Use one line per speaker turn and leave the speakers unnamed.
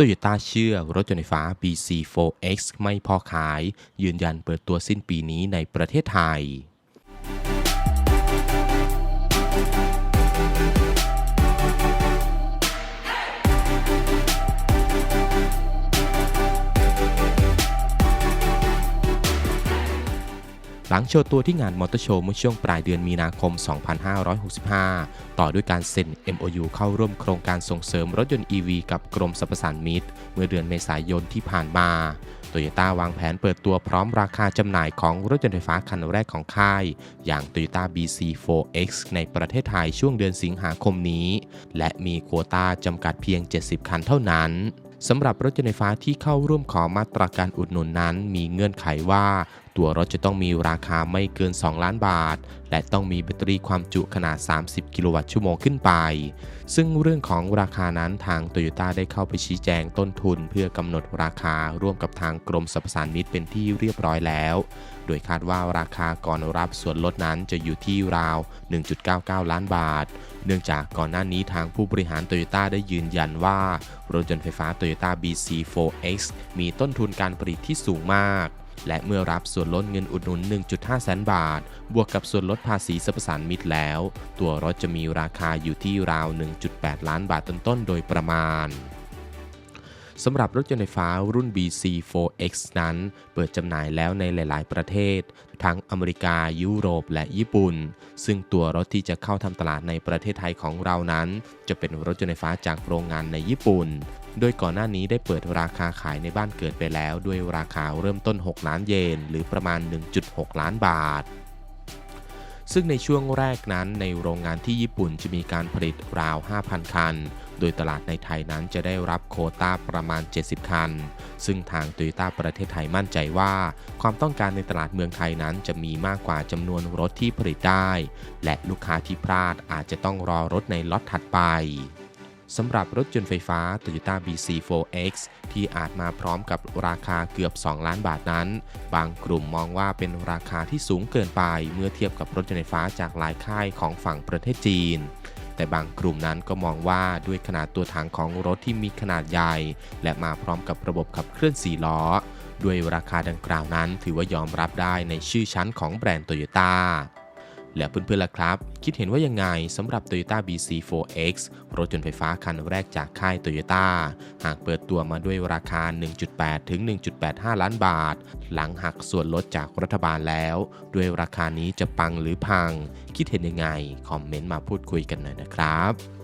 โตโยต้าเชื่อรถยนต์ไฟฟ้า BC4X ไม่พอขาย ยืนยันเปิดตัวสิ้นปีนี้ในประเทศไทย หลังโชว์ตัวที่งานมอเตอร์โชว์เมื่อช่วงปลายเดือนมีนาคม 2565 ต่อด้วยการเซ็น MOU เข้าร่วมโครงการส่งเสริมรถยนต์ EV กับกรมสรรพสานมิตร เมื่อเดือนเมษายนที่ผ่านมาโตโยต้าวางแผนเปิดตัวพร้อมราคาจำหน่ายของรถยนต์ไฟฟ้าคันแรกของค่าย อย่าง Toyota BC4X ในประเทศไทยช่วงเดือนสิงหาคมนี้ และมีโควต้าจำกัดเพียง 70 คันเท่านั้นสำหรับรถยนต์ไฟฟ้าที่เข้าร่วมขอมาตรการอุดหนุนนั้น มีเงื่อนไขว่าตัวรถจะต้องมีราคาไม่เกิน 2 ล้านบาท และต้องมีแบตเตอรี่ความจุขนาด 30 กิโลวัตต์ชั่วโมงขึ้นไป ซึ่งเรื่องของราคานั้นทางโตโยต้าได้เข้าไปชี้แจงต้นทุน เพื่อกำหนดราคาร่วมกับทางกรมสรรพสานมิตเป็นที่เรียบร้อยแล้ว โดยคาดว่าราคาก่อนรับส่วนลดนั้นจะอยู่ที่ราว 1.99 ล้านบาท เนื่องจากก่อนหน้านี้ทางผู้บริหารโตโยต้าได้ยืนยันว่ารถยนต์ไฟฟ้า Toyota BC4X มีต้นทุนการผลิตที่สูงมาก และเมื่อรับส่วนลดเงินอุดหนุน 1.5 แสนบาท บวกกับส่วนลดภาษีสรรพสานมิตแล้ว ตัวรถจะมีราคาอยู่ที่ราว 1.8 ล้านบาทต้นๆ โดยประมาณสำหรับรถยนต์ไฟฟ้ารุ่น BC4X นั้น เปิดจำหน่ายแล้วในหลาย ๆ ประเทศ ทั้งอเมริกา ยุโรป และญี่ปุ่น ซึ่งตัวรถที่จะเข้าทำตลาดในประเทศไทยของเรานั้น จะเป็นรถยนต์ไฟฟ้าจากโรงงานในญี่ปุ่น โดยก่อนหน้านี้ได้เปิดราคาขายในบ้านเกิดไปแล้วด้วยราคาเริ่มต้น 6 ล้านเยน หรือประมาณ 1.6 ล้านบาท ซึ่งในช่วงแรกนั้นในโรงงานที่ญี่ปุ่นจะมีการผลิตราว 5,000 คัน โดยตลาดในไทยนั้นจะได้รับโคต้าประมาณ 70 คัน ซึ่งทางโตโยต้าประเทศไทยมั่นใจว่า ความต้องการในตลาดเมืองไทยนั้นจะมีมากกว่าจำนวนรถที่ผลิตได้ และลูกค้าที่พลาดอาจจะต้องรอรถในล็อตถัดไป สำหรับรถยนต์ไฟฟ้า Toyota BC4X ที่อาจมาพร้อมกับราคาเกือบ 2 ล้านบาทนั้น บางกลุ่มมองว่าเป็นราคาที่สูงเกินไปเมื่อเทียบกับรถยนต์ไฟฟ้าจากหลายค่ายของฝั่งประเทศจีนแต่บางกลุ่มนั้นก็มองว่าด้วยขนาดตัวถังของรถที่มีขนาดใหญ่ และมาพร้อมกับระบบขับเคลื่อน4ล้อ ด้วยราคาดังกล่าวนั้นถือว่ายอมรับได้ในชื่อชั้นของแบรนด์โตโยต้า และเพื่อนๆล่ะครับ คิดเห็นว่ายังไงสำหรับ Toyota BC4X รถยนต์ไฟฟ้าคันแรกจากค่าย Toyota หากเปิดตัวมาด้วยราคา 1.8 ถึง 1.85 ล้านบาท หลังหักส่วนลดจากรัฐบาลแล้ว ด้วยราคานี้จะปังหรือพัง คิดเห็นยังไง คอมเมนต์มาพูดคุยกันหน่อยนะครับ